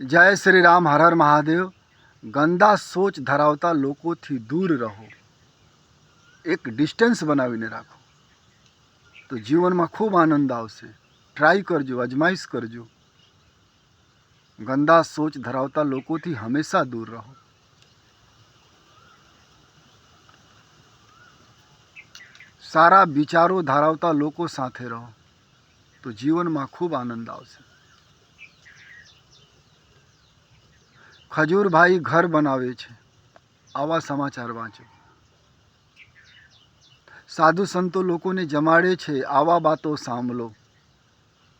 જય શ્રી રામ હર હર મહાદેવ ગંદા સોચ ધરાવતા લોકોથી દૂર રહો એક ડિસ્ટન્સ બનાવીને રાખો તો જીવનમાં ખૂબ આનંદ આવશે ટ્રાય કરજો અજમાઈશ કરજો ગંદા સોચ ધરાવતા લોકોથી હંમેશા દૂર રહો સારા વિચારો ધરાવતા લોકો સાથે રહો તો જીવનમાં ખૂબ આનંદ આવશે ખજૂરભાઈ ઘર બનાવે છે. આવા સમાચાર વાંચો. સાધુ સંતો લોકોને જમાડે છે, આવા વાતો સાંભળો.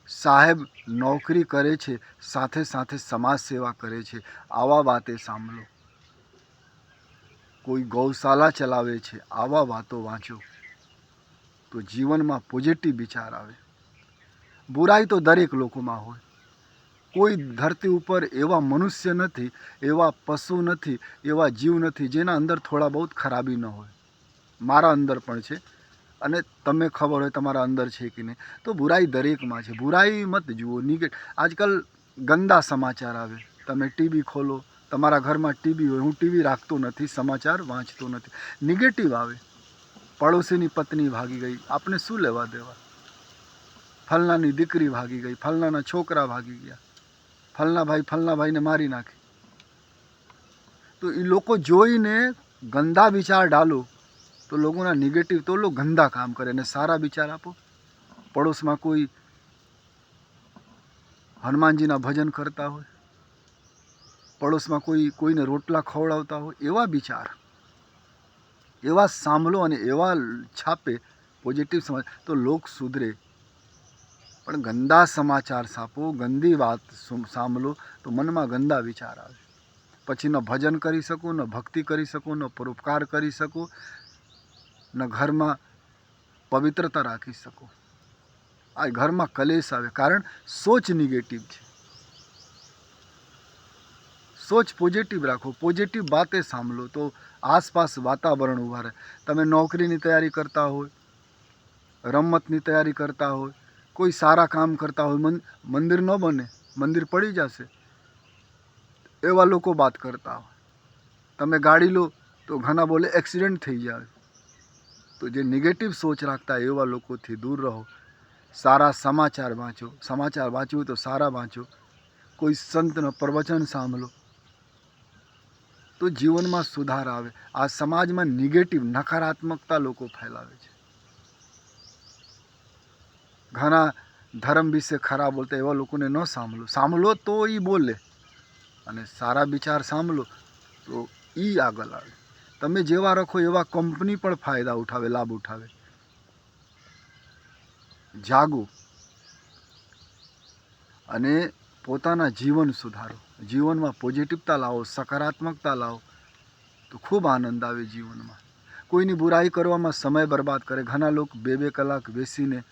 સાહેબ નોકરી કરે છે, સાથે સાથે સમાજ સેવા કરે છે, આવા વાતે સાંભળો. કોઈ ગૌશાલા ચલાવે છે, આવા વાતો વાંચો. તો જીવનમાં પોઝિટિવ વિચાર આવે. બુરાઈ તો દરેક લોકોમાં હોય. કોઈ ધરતી ઉપર એવા મનુષ્ય નથી, એવા પશુ નથી, એવા જીવ નથી, જેના અંદર થોડા બહુ ખરાબી ન હોય. મારા અંદર પણ છે. અને તમે ખબર હોય તમારા અંદર છે કે નહીં. તો બુરાઈ દરેકમાં છે. બુરાઈ મત જુઓ. નિગેટ આજકાલ ગંદા સમાચાર આવે. તમે ટીવી ખોલો. તમારા ઘરમાં ટીવી હોય. હું ટીવી રાખતો નથી, સમાચાર વાંચતો નથી. નિગેટિવ આવે. પડોશીની પત્ની ભાગી ગઈ. આપણે શું લેવા દેવા? ફલનાની દીકરી ભાગી ગઈ. ફલનાના છોકરા ભાગી ગયા. ફલના ભાઈ ફલના ભાઈને મારી નાખે. તો એ લોકો જોઈને ગંદા વિચાર ડાલો, તો લોકોના નેગેટિવ તો લોકો ગંદા કામ કરે અને સારા વિચાર આપો. પડોશમાં કોઈ હનુમાનજીના ભજન કરતા હોય, પડોશમાં કોઈ, કોઈને રોટલા ખવડાવતા હોય, એવા વિચાર. એવા સાંભળો અને એવા છાપે પોઝિટિવ સમાજ. તો લોક સુધરે. પણ ગંદા સમાચાર છાપો ગંદી વાત સાંભળો તો મનમાં ગંદા વિચાર આવે. પછી ન ભજન કરી શકો, ન ભક્તિ કરી શકો, ન પરોપકાર કરી શકો, ન ઘરમાં પવિત્રતા રાખી શકો. આ ઘરમાં કલેશ આવે કારણ સોચ નિગેટિવ છે. સોચ પોઝિટિવ રાખો પોઝિટિવ વાતે સાંભળો તો આસપાસ વાતાવરણ ઊભા રહે. તમે નોકરીની તૈયારી કરતા હોય, રમતની તૈયારી કરતા હોય કોઈ સારા કામ કરતા હોય મંદિર ન બને, મંદિર પડી જશે. એવા લોકો વાત કરતા હોય. તમે ગાડી લો તો ઘણા બોલે એક્સિડન્ટ થઈ જાય. તો જે નેગેટિવ સોચ રાખતા એવા લોકોથી દૂર રહો. સારા સમાચાર વાંચો. સમાચાર વાંચવું તો સારા વાંચો. કોઈ સંતનો પ્રવચન સાંભળો. તો જીવનમાં સુધાર આવે. આ સમાજમાં નેગેટિવ નકારાત્મકતા લોકો ફેલાવે છે. ઘણા ધર્મ વિશે ખરાબ બોલતા એવા લોકોને ન સાંભળો. સાંભળો તો એ બોલે અને સારા વિચાર સાંભળો તો એ આગળ આવે. તમે જેવા રાખો એવા કંપની પણ ફાયદા ઉઠાવે, લાભ ઉઠાવે. જાગો અને પોતાના જીવન સુધારો. જીવનમાં પોઝિટિવતા લાવો, સકારાત્મકતા લાવો તો ખૂબ આનંદ આવે જીવનમાં. કોઈની બુરાઈ કરવામાં સમય બરબાદ કરે. ઘણા લોકો બે બે કલાક બેસીને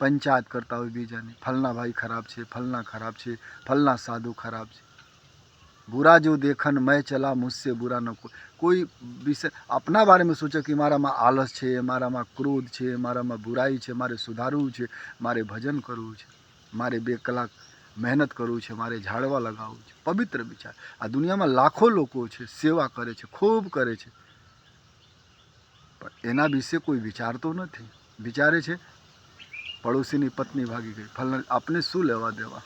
પંચાયત કરતા હોય બીજાની ફલના ભાઈ ખરાબ છે ફલના ખરાબ છે ફલના સાધુ ખરાબ છે बुरा जो देखन मैं चला मुझसे बुरा न कोई કોઈ વિષય આપના બારેમાં સોચો કે મારામાં આલસ છે મારામાં ક્રોધ છે મારામાં બુરાઈ છે મારે સુધારવું છે મારે ભજન કરવું છે મારે બે કલાક મહેનત કરવું છે મારે ઝાડવા લગાવવું છે પવિત્ર વિચાર આ દુનિયામાં લાખો લોકો છે સેવા કરે છે ખૂબ કરે છે પણ એના વિશે કોઈ વિચારતો નથી વિચારે છે પડોશીની પત્ની ભાગી ગઈ. ફલના આપને શું લેવા દેવા?